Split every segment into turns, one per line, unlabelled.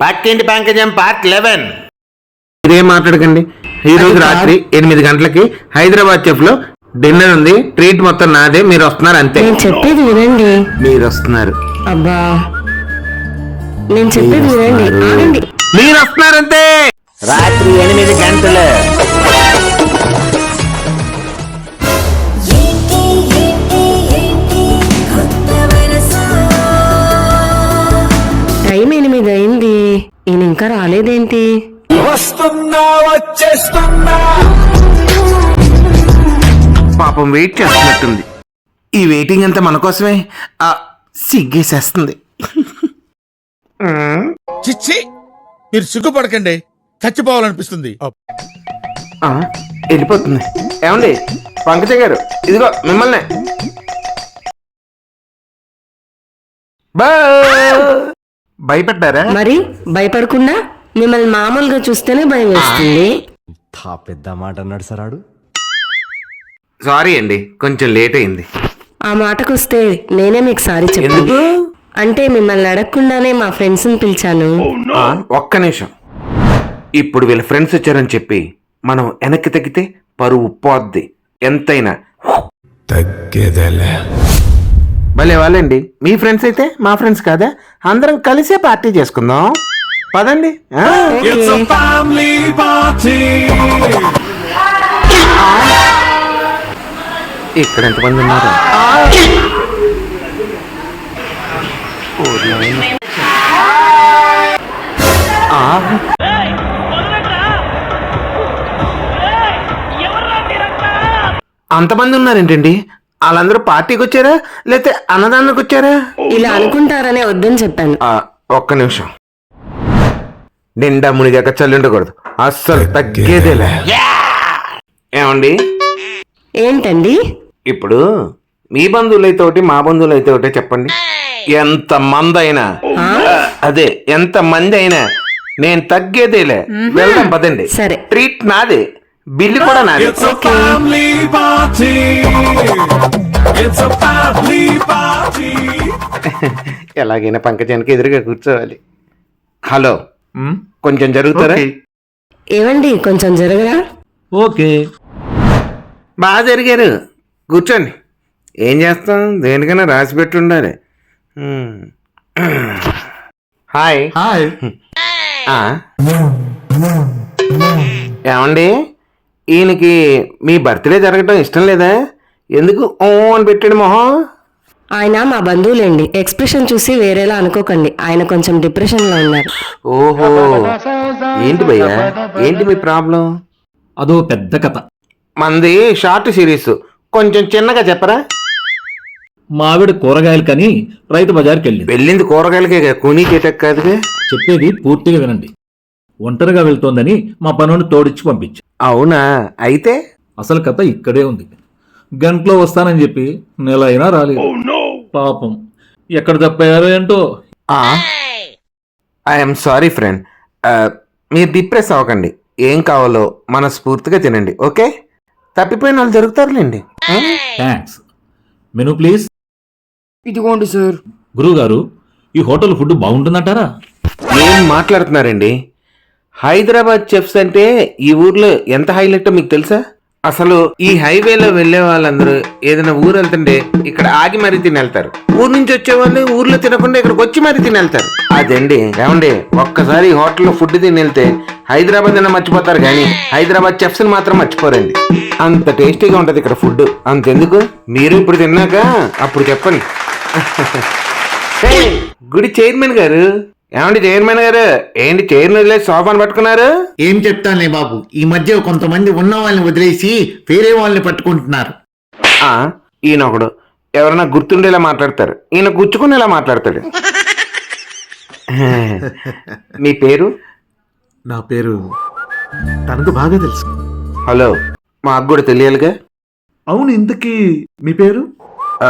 పక్కింటి పంకజం part eleven. ఇదేం మాట్లాడకండి. ఈ రోజు రాత్రి ఎనిమిది గంటలకి హైదరాబాద్ చెఫ్లో డిన్నర్ ఉంది. ట్రీట్ మొత్తం నాదే. మీరు వస్తున్నారు అంతే.
నేను చెప్పేది వినండి.
మీరు వస్తున్నారు.
అబ్బా. నేను చెప్పేది వినండి. ఆగండి.
మీరు వస్తున్నారు అంతే. రాత్రి ఎనిమిది గంటలు.
టైం ఎనిమిది అయింది. ఈయన ఇంకా రాలేదేంటి
పాపం వెయిట్ చేస్తున్నట్టుంది. ఈ వెయిటింగ్ అంతా మన కోసమే. ఆ, సిగ్గేసేస్తుంది.
చిచ్చి మీరు సిగ్గుపడకండి. చచ్చిపోవాలనిపిస్తుంది.
ఆ, వెళ్ళిపోతుంది. ఏమండి? పంకజ గారు ఇదిగో మిమ్మల్ని. బా! భయపడ్డారా
మరి భయపడకుండా మిమ్మల్ని మామూలుగా చూస్తేనే భయం వేస్తుంది.
తా పెద్ద మాట అన్నాడు సరాడు.
సారీ అండి కొంచెం లేట్ అయింది.
ఆ మాటకొస్తే నేనే మీకు సారీ చెప్పాను. అంటే మిమ్మల్ని అడగకుండానే మా ఫ్రెండ్స్ని పిలిచాను
ఆ, ఒక్క నిమిషం. ఇప్పుడు వీళ్ళ ఫ్రెండ్స్ వచ్చారని చెప్పి మనం వెనక్కి తగ్గితే పరువు పోద్ది. ఎంతైనా.
తగ్గేదేలే.
భలే వాళ్ళండి. మీ ఫ్రెండ్స్ అయితే మా ఫ్రెండ్స్ కాదా? అందరం కలిసే పార్టీ చేసుకుందాం. పదండి? ఇక్కడ ఎంతమంది ఉన్నారు? ఆ. అంతమంది ఉన్నారేంటండి? వాళ్ళందరూ పార్టీకి వచ్చారా? లేకపోతే అన్నదానానికి వచ్చారా?
ఇలా అనుకుంటారనే వద్దని చెప్పాను.
ఆ, ఒక్క నిమిషం. నిండా మునిగాక చల్లి ఉండకూడదు అస్సలు తగ్గేదేలే. ఏమండి?
ఏంటండి?
ఇప్పుడు మీ బంధువులైతే ఒకటి మా బంధువులైతే ఒకటే చెప్పండి. ఎంత మంది అయినా అదే ఎంత మంది అయినా నేను తగ్గేదేలే. వెళ్దాం పదండి.
సరే.
ట్రీట్ నాదే. బిల్లు కూడా నాదే. ఎలాగైనా పంకజానికి ఎదురుగా కూర్చోవాలి. హలో. కొంచెం జరుగుతారా?
ఏవండి కొంచెం జరగరా?
ఓకే
బాగా జరిగారు. కూర్చోండి. ఏం చేస్తాం? దేనికైనా రాసి పెట్టి ఉండాలి. హాయ్
హాయ్
ఆ. ఏమండి? ఈయనకి మీ బర్త్డే జరగటం ఇష్టం లేదా? ఎందుకు ఓ అని పెట్టాడు మొహం?
ఆయన మా బంధువులేండి. ఎక్స్ప్రెషన్ చూసి వేరేలా అనుకోకండి. ఆయన కొంచెం డిప్రెషన్లో ఉన్నారు.
ఓహో. ఏంటి భయ్యా? ఏంటి మీ ప్రాబ్లం?
అదో పెద్ద కథ.
మంది షార్ట్ సిరీస్. కొంచెం చిన్నగా చెప్పరా?
మావిడ కూరగాయలు కని రైతు బజార్కి వెళ్ళింది
వెళ్ళింది కూరగాయలకే కూనీ చేటక్ కాదుగా?
చెప్పేది పూర్తిగా వినండి. ఒంటరిగా వెళ్తోందని మా పనుని తోడిచ్చి పంపించి.
అవునా? అయితే?
అసలు కథ ఇక్కడే ఉంది. గంటలో వస్తానని చెప్పి నెల అయినా రాలేదు పాపం. ఎక్కడ తప్పారో ఏంటో?
I'm sorry friend. మీరు డిప్రెస్ అవ్వకండి. ఏం కావాలో మనస్ఫూర్తిగా తినండి ఓకే? తప్పిపోయిన వాళ్ళు దొరుకుతారులేండి. ఆ?
Thanks menu please.
ఇదిగోండి సార్.
గురువుగారు ఈ హోటల్ ఫుడ్ బాగుంటుందంటారా?
ఏం మాట్లాడుతున్నారండి? హైదరాబాద్ చెఫ్స్ అంటే ఈ ఊర్లో ఎంత హైలైట్ మీకు తెలుసా? అసలు ఈ హైవేలో వెళ్ళే వాళ్ళందరూ ఏదైనా ఊరు వెళ్తుంటే ఇక్కడ ఆగి మరీ తిని వెళ్తారు ఊరు నుంచి వచ్చే వాళ్ళు ఊర్లో తినకుండా ఇక్కడికి వచ్చి మరీ తిని వెళ్తారు అదండి ఏమండి? ఒక్కసారి హోటల్లో ఫుడ్ తిని వెళ్తే హైదరాబాద్ అయినా మర్చిపోతారు కానీ హైదరాబాద్ చెఫ్స్ మాత్రం మర్చిపోరండి. అంత టేస్టీగా ఉంటది ఇక్కడ ఫుడ్. అంతెందుకు? మీరు ఇప్పుడు తిన్నాక అప్పుడు చెప్పండి. గుడి చైర్మన్ గారు ఏమండి చైర్మన్ గారు? ఏంటి చైర్మన్ వదిలేసి సోఫాను పట్టుకున్నారు?
ఏం చెప్తానులే బాబు ఈ మధ్య కొంతమంది ఉన్న వాళ్ళని వదిలేసి వేరే వాళ్ళని పట్టుకుంటున్నారు.
ఆ, ఈయన ఒకడు. ఎవరైనా గుర్తుండేలా మాట్లాడతారు. ఈయన గుచ్చుకునేలా మాట్లాడతాడు. మీ పేరు?
నా పేరు తనకు బాగా తెలుసు.
హలో మాకు కూడా తెలియాలిగా?
అవును ఇంతకీ మీ పేరు?
ఆ,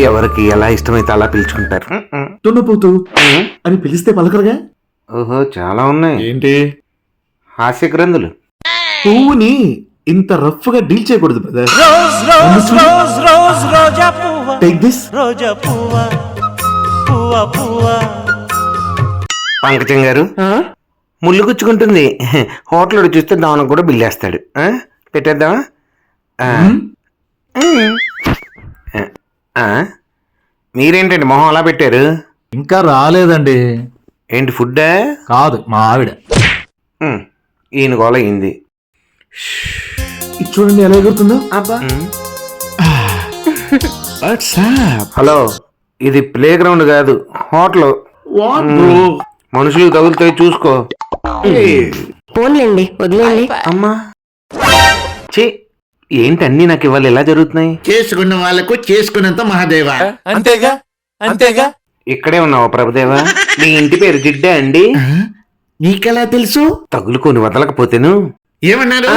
ఎవరికి ఎలా ఇష్టమైతే అలా పిలుచుకుంటారు?
తున్నపోతు అని పిలిస్తే పలకరుగా?
ఓహో చాలా ఉన్నాయి.
ఏంటి?
హాస్య గ్రంథులు.
పువ్వుని ఇంత రఫ్గా డీల్ చేయకూడదు బ్రదర్.
రోజ్ రోజ్ రోజ్ రోజా పువ్వ.
టేక్ దిస్
రోజా పువ్వ. పువ్వ పువ్వ.
పంకజం గారు
ఆ?
ముళ్ళు గుచ్చుకుంటుంది. హోటల్ చూస్తే దానికి కూడా బిల్లేస్తాడు? పెట్టేద్దామా? ఆ. ఆ? మీరేంటండి మొహం అలా పెట్టారు?
ఇంకా రాలేదండి.
ఏంటి ఫుడ్డా?
కాదు మా ఆవిడ.
ఉమ్, ఈయన గోల అయింది.
ఇది చూడండి ఎలా ఎగురుతుందో.
హలో ఇది ప్లే గ్రౌండ్ కాదు హోటల్. మనుషులు తగులుతాయి చూసుకో.
పోన్లేండి వదిలేండి
అమ్మా. ఛీ. ఏంటి అన్నీ నాకు ఇవాళ ఎలా జరుగుతున్నాయి?
చేసుకున్న వాళ్ళకు చేసుకున్నంత మహాదేవ.
అంతేగా? అంతేగా?
ఇక్కడే ఉన్నావా ప్రభుదేవా? మీ ఇంటి పేరు జిడ్డా అండి.
నీకెలా తెలుసు?
తగులుకొని వదలకపోతేను.
ఏమన్నారు?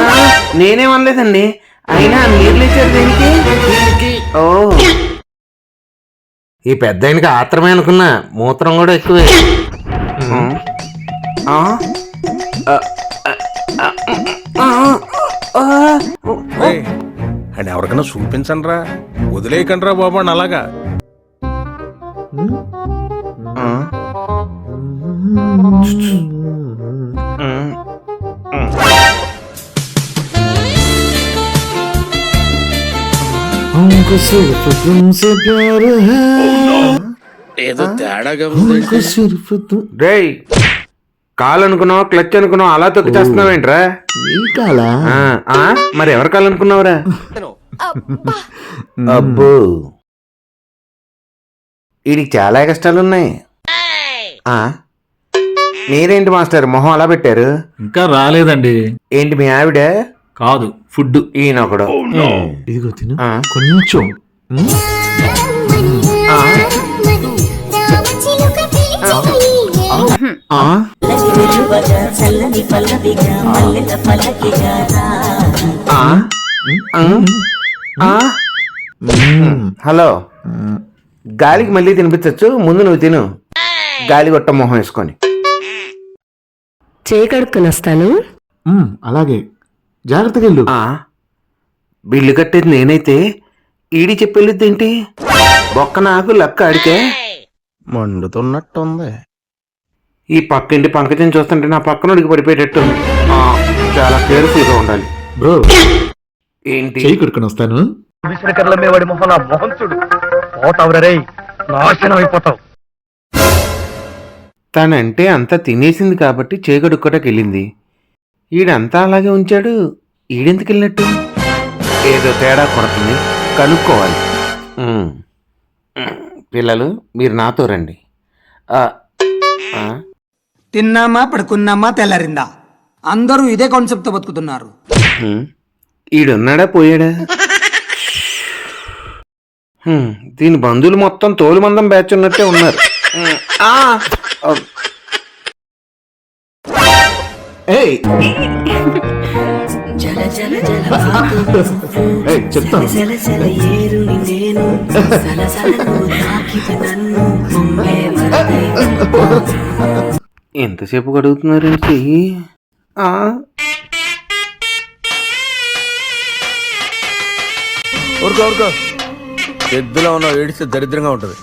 నేనేం అనలేదండి. అయినా మీరు లేచారు దేనికి? ఓ. ఈ పెద్ద ఆయనకి ఆత్రమే అనుకున్నా మూత్రం కూడా ఎక్కువే. ఆ? ఆ?
అని ఎవరికైనా చూపించండి రా వదిలేయకండి రా బాబు అని అలాగా
ఆ?
हमको सिर्फ तुमसे प्यार है
ఏదో తేడాగా ఉంది
కాలు అనుకున్నావా క్లచ్ అనుకున్నావా అలా తొక్కి చేస్తున్నావేంట్రా
నీ కాలా?
ఆ, ఆ? మరి ఎవరి కాలు అనుకున్నావురా? అబ్బో. వీడికి చాలా కష్టాలు ఉన్నాయి ఆ? మీరేంటి మాస్టర్ మొహం అలా పెట్టారు?
ఇంకా రాలేదండి.
ఏంటి మీ ఆవిడ?
కాదు ఫుడ్
ఈయన ఒకడు
ఇదిగో తిను.
ఆ?
కొంచెం.
హలో. గాలికి మళ్ళీ తినిపించచ్చు. ముందు నువ్వు తిను. గాలి కొట్ట మొహం వేసుకొని.
చేయి కడుక్కుని వస్తాను
అలాగే. జాగ్రత్తగా వెళ్ళు.
ఆ? బిల్లు కట్టేది నేనైతే. ఈడి చెప్పెళ్ళిద్దేంటి బొక్క నాకు లక్క అడికే
మండుతున్నట్టుంది.
ఈ పక్కింటి పంకజం చూస్తుంటే నా పక్కన ఉడికి పడిపోయేటట్టు చాలా కేర్ఫుల్గా ఉండాలి.
బ్రో
ఏంటి?
చేయి కడుక్కుని వస్తాను.
తనంటే అంతా తినేసింది కాబట్టి చేగడుక్కటకి వెళ్ళింది. ఈడంతా అలాగే ఉంచాడు ఈడెందుకు వెళ్ళినట్టు? ఏదో తేడా కొడుతుంది కనుక్కోవాలి. పిల్లలు మీరు నాతో రండి. ఆ, ఆ,
తిన్నామా పడుకున్నామా తెల్లారిందా? అందరూ ఇదే కాన్సెప్ట్తో బతుకుతున్నారు.
ఈడున్నాడా పోయాడా? దీని బంధువులు మొత్తం తోలు మందం బ్యాచ్ ఉన్నట్టే ఉన్నారు. ఆ, ఆ,
ఏయ్. ఏయ్, చెప్తాను.
ఎంతసేపు
ఊరుకో ఊరుకో. ఎద్దులో ఉన్న ఏడిస్తే దరిద్రంగా ఉంటది.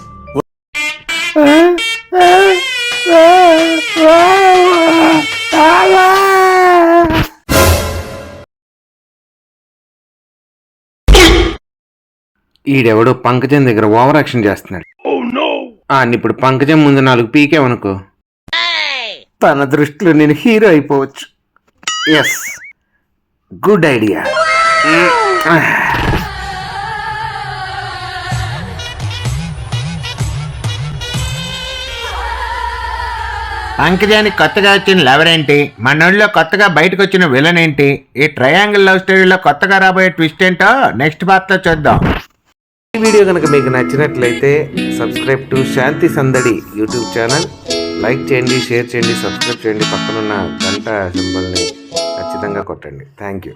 ఈడెవడో పంకజం దగ్గర ఓవర్ యాక్షన్ చేస్తున్నాడు ఆ ఇప్పుడు పంకజం ముందు నాలుగు పీకేమనుకో తన దృష్టిలో నేను హీరో అయిపోవచ్చు. ఎస్ గుడ్ ఐడియా పంకజానికి కొత్తగా వచ్చిన లవర్ ఏంటి? మనోళ్ళలో కొత్తగా బయటకు వచ్చిన విలన్ ఏంటి? ఈ ట్రయాంగిల్ లవ్ స్టోరీలో కొత్తగా రాబోయే ట్విస్ట్ ఏంటో నెక్స్ట్ పార్ట్లో చూద్దాం. ఈ వీడియో కనుక మీకు నచ్చినట్లయితే subscribe to Shanti Sandadi YouTube channel. Like చేయండి షేర్ చేయండి సబ్స్క్రైబ్ చేయండి. పక్కనున్న గంట సింబల్ని ఖచ్చితంగా కొట్టండి. Thank you.